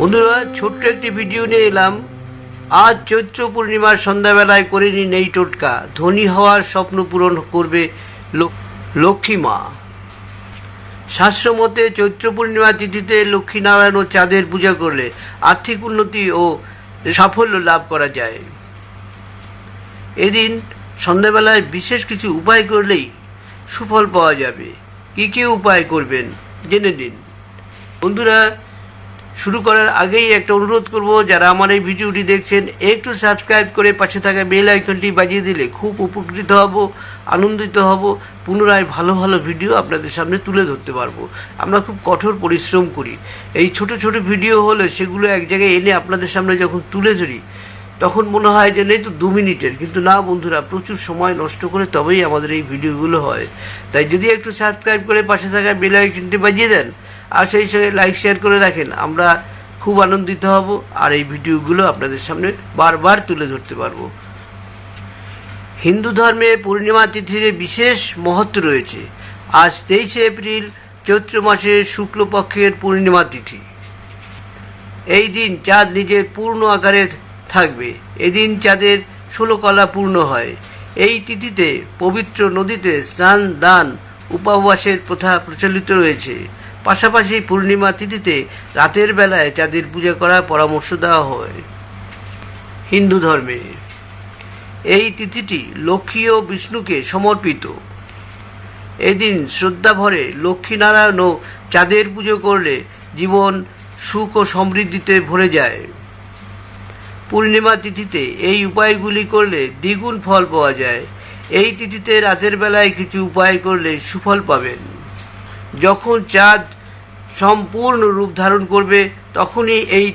বন্ধুরা, ছোট্ট একটি ভিডিও নিয়ে এলাম। আজ চৈত্র পূর্ণিমার সন্ধ্যাবেলায় করে নিন এই টোটকা। ধনী হওয়ার স্বপ্ন পূরণ করবে লক্ষ্মী মা শাস্ত্র মতে চৈত্র পূর্ণিমা তিথিতে লক্ষ্মীনারায়ণ ও চাঁদের পূজা করলে আর্থিক উন্নতি ও সাফল্য লাভ করা যায়। এদিন সন্ধ্যাবেলায় বিশেষ কিছু উপায় করলেই সুফল পাওয়া যাবে। কী কী উপায় করবেন, জেনে নিন। বন্ধুরা শুরু করার আগেই একটা অনুরোধ করব, যারা আমার এই ভিডিওটি দেখছেন, একটু সাবস্ক্রাইব করে পাশে থাকা বেল আইকনটি বাজিয়ে দিলে খুব উপকৃত হব, আনন্দিত হব, পুনরায় ভালো ভালো ভিডিও আপনাদের সামনে তুলে ধরতে পারব। আমরা খুব কঠোর পরিশ্রম করি। এই ছোট ছোট ভিডিও হলে সেগুলো এক জায়গায় এনে আপনাদের সামনে যখন তুলে ধরি, তখন মনে হয় যে নেই তো দু মিনিটের। কিন্তু না বন্ধুরা, প্রচুর সময় নষ্ট করে তবেই আমাদের এই ভিডিওগুলো হয়। তাই যদি একটু সাবস্ক্রাইব করে পাশে থাকা বেল আইকনটি বাজিয়ে দেন আর সেই সঙ্গে লাইক শেয়ার করে রাখেন। আমরা খুব আনন্দিত হব আর এই ভিডিওগুলো আপনাদের সামনে বারবার তুলে ধরতে পারব। হিন্দু ধর্মে পূর্ণিমা তিথির বিশেষ মহত্ব রয়েছে। আজ তেইশে এপ্রিল, চৈত্র মাসের শুক্লপক্ষের পূর্ণিমা তিথি। এই দিন চাঁদ নিজের পূর্ণ আকারে থাকবে। এদিন চাঁদের ষোলো কলা পূর্ণ হয়। এই তিথিতে পবিত্র নদীতে স্নান, দান, উপবাসের প্রথা প্রচলিত রয়েছে। পাশাপাশি পূর্ণিমা তিথিতে রাতের বেলায় চাঁদের পূজা করার পরামর্শ দেওয়া হয়। হিন্দু ধর্মে। এই তিথিটি লক্ষ্মী ও বিষ্ণুকে সমর্পিত। এদিন শ্রদ্ধা ভরে লক্ষ্মীনারায়ণ ও চাঁদের পুজো করলে জীবন সুখ ও সমৃদ্ধিতে ভরে যায়। পূর্ণিমা তিথিতে এই উপায়গুলি করলে দ্বিগুণ ফল পাওয়া যায়। এই তিথিতে রাতের বেলায় কিছু উপায় করলে সুফল পাবেন। যখন চাঁদ সম্পূর্ণ রূপ ধারণ করবে, তখনই এই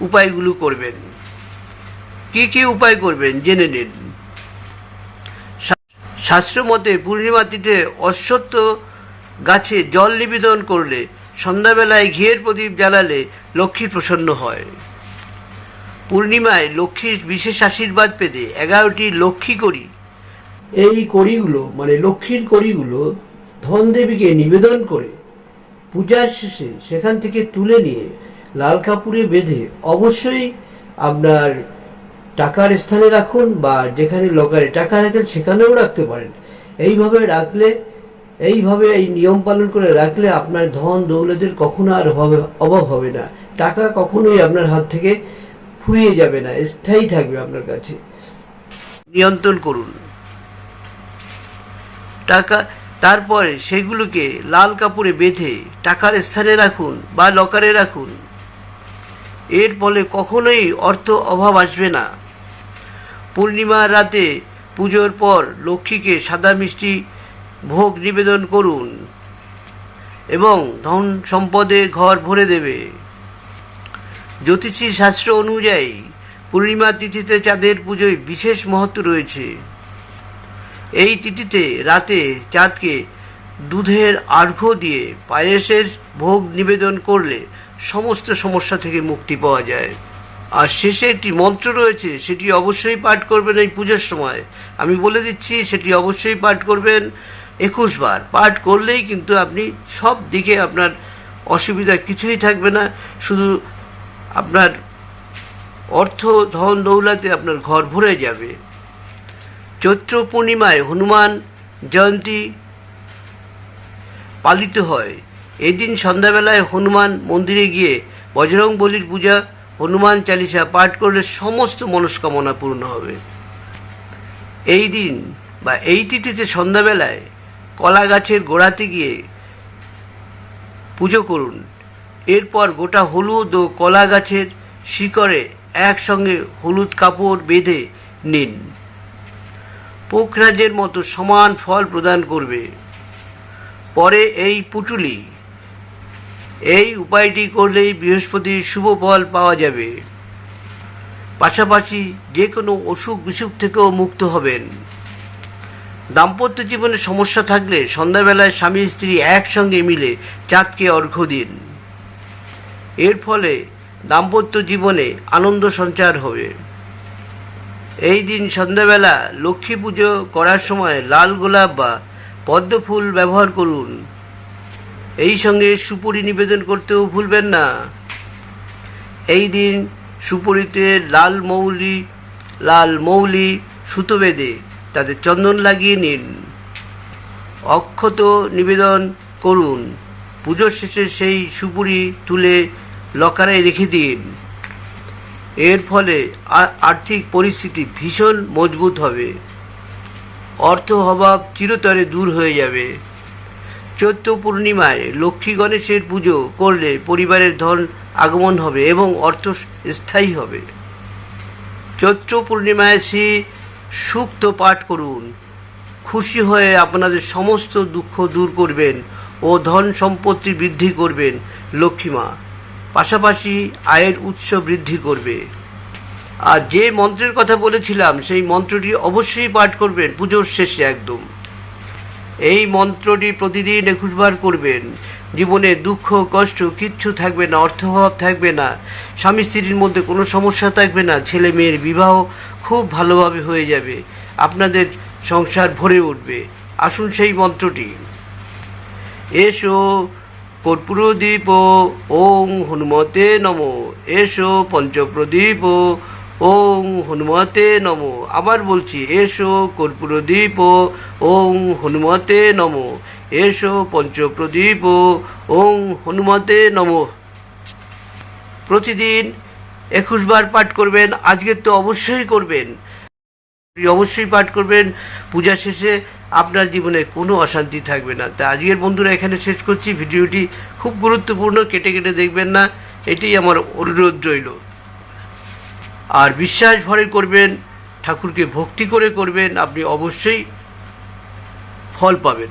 উপায়গুলো করবেন। কি কি উপায় করবেন জেনে নিন। শা- শাস্ত্র মতে পূর্ণিমা তিথে অশ্বত্থ গাছে জল নিবেদন করলে সন্ধ্যাবেলায় ঘিয়ের প্রদীপ জ্বালালে লক্ষ্মী প্রসন্ন হয়। পূর্ণিমায় লক্ষ্মীর বিশেষ আশীর্বাদ পেতে এগারোটি লক্ষ্মী করি। এই কড়িগুলো মানে লক্ষ্মীর কড়িগুলো ধন দেবীকে নিবেদন করে পূজার শেষে সেখান থেকে তুলে নিয়ে লাল কাপড়ে বেঁধে অবশ্যই আপনার টাকার স্থানে রাখুন বা যেখানে লকারে টাকা রাখেন সেখানেও রাখতে পারেন। এইভাবে রাখলে, এইভাবে এই নিয়ম পালন করে রাখলে আপনার ধন দৌলতের কখনো আর হবে, অভাব হবে না। টাকা কখনোই আপনার হাত থেকে ফুরিয়ে যাবে না, স্থায়ী থাকবে আপনার কাছে। নিয়ন্ত্রণ করুন। টাকা তারপরে সেগুলোকে লাল কাপড়ে বেঁধে টাকার স্থানে রাখুন বা লকারে রাখুন। এর ফলে কখনোই অর্থ অভাব আসবে না। পূর্ণিমার রাতে পুজোর পর লক্ষ্মীকে সাদা মিষ্টি ভোগ নিবেদন করুন এবং ধন সম্পদে ঘর ভরে দেবে। জ্যোতিষী শাস্ত্র অনুযায়ী পূর্ণিমা তিথিতে চাঁদের পুজোয় বিশেষ মহত্ব রয়েছে। এই তিথিতে রাতে চাঁদকে দুধের আর্ঘ্য দিয়ে পায়েসের ভোগ নিবেদন করলে সমস্ত সমস্যা থেকে মুক্তি পাওয়া যায়। আর শেষে একটি মন্ত্র রয়েছে, সেটি অবশ্যই পাঠ করবেন এই পুজোর সময়। আমি বলে দিচ্ছি, সেটি অবশ্যই পাঠ করবেন একুশ বার। পাঠ করলেই কিন্তু আপনি সব দিকে আপনার অসুবিধা কিছুই থাকবে না। শুধু আপনার অর্থ, ধন, দৌলাতে আপনার ঘর ভরে যাবে। চৈত্র পূর্ণিমায় হনুমান জয়ন্তী পালিত হয়। এদিন সন্ধ্যাবেলায় হনুমান মন্দিরে গিয়ে বজরং বলির পূজা, হনুমান চালিসা পাঠ করলে সমস্ত মনস্কামনা পূর্ণ হবে। এই দিন বা এই তিথিতে সন্ধ্যাবেলায় কলা গাছের গোড়াতে গিয়ে পুজো করুন। এরপর গোটা হলুদ ও কলা গাছের শিকড়ে একসঙ্গে হলুদ কাপড় বেঁধে নিন। পোখরাজের মতো সমান ফল প্রদান করবে। পরে এই পুটুলি, এই উপায়টি করলেই বৃহস্পতির শুভ ফল পাওয়া যাবে। পাশাপাশি যে কোনো অসুখ বিসুখ থেকেও মুক্ত হবেন। দাম্পত্য জীবনে সমস্যা থাকলে সন্ধ্যাবেলায় স্বামী স্ত্রী একসঙ্গে মিলে চাঁদকে অর্ঘ্য দিন। এর ফলে দাম্পত্য জীবনে আনন্দ সঞ্চার হবে। এই দিন সন্ধ্যাবেলা লক্ষ্মী পুজো করার সময় লাল গোলাপ বা পদ্ম ফুল ব্যবহার করুন। এই সঙ্গে সুপুরি নিবেদন করতেও ভুলবেন না। এই দিন সুপরিতে লাল মৌলি লাল মৌলি সুতো বেঁধে তাতে চন্দন লাগিয়ে নিন। অক্ষত নিবেদন করুন। পুজোর শেষে সেই সুপুরি তুলে লকারে রেখে দিন। এর ফলে আর্থিক পরিস্থিতি ভীষণ মজবুত হবে। অর্থ অভাব চিরতরে দূর হয়ে যাবে। চৈত্র পূর্ণিমায় লক্ষ্মী গণেশের পুজো করলে পরিবারের ধন আগমন হবে এবং অর্থ স্থায়ী হবে। চৈত্র পূর্ণিমায় শ্রী সুক্ত পাঠ করুন। খুশি হয়ে আপনাদের সমস্ত দুঃখ দূর করবেন ও ধন সম্পত্তি বৃদ্ধি করবেন লক্ষ্মীমা পাশাপাশি আয়ের উৎস বৃদ্ধি করবে। আর যে মন্ত্রের কথা বলেছিলাম, সেই মন্ত্রটি অবশ্যই পাঠ করবেন, পুজোর শেষে একদম। এই মন্ত্রটি প্রতিদিন একুশবার করবেন। জীবনে দুঃখ, কষ্ট কিচ্ছু থাকবে না, অর্থভাব থাকবে না, স্বামী স্ত্রীর মধ্যে কোনো সমস্যা থাকবে না, ছেলে মেয়ের বিবাহ খুব ভালোভাবে হয়ে যাবে, আপনাদের সংসার ভরে উঠবে। আসুন সেই মন্ত্রটি। এসো কর্পূরদীপ, ওং হনুমতে নম। এসো পঞ্চপ্রদীপ, ওং হনুমতে নম। আবার বলছি, এসো কর্পূরদীপ, ওং হনুমতে নম। এসো পঞ্চপ্রদীপ, ওং হনুমতে নম। প্রতিদিন একুশ বার পাঠ করবেন আজকের তো অবশ্যই করবেন। অবশ্যই পাঠ করবেন, পূজা শেষে আপনার জীবনে কোনো অশান্তি থাকবে না। তা আজকের বন্ধুরা এখানে শেষ করছি। ভিডিওটি খুব গুরুত্বপূর্ণ, কেটে কেটে দেখবেন না। এটি আমার অনুরোধ রইল। আর বিশ্বাস ভরে করবেন, ঠাকুরকে ভক্তি করে করবেন, আপনি অবশ্যই ফল পাবেন।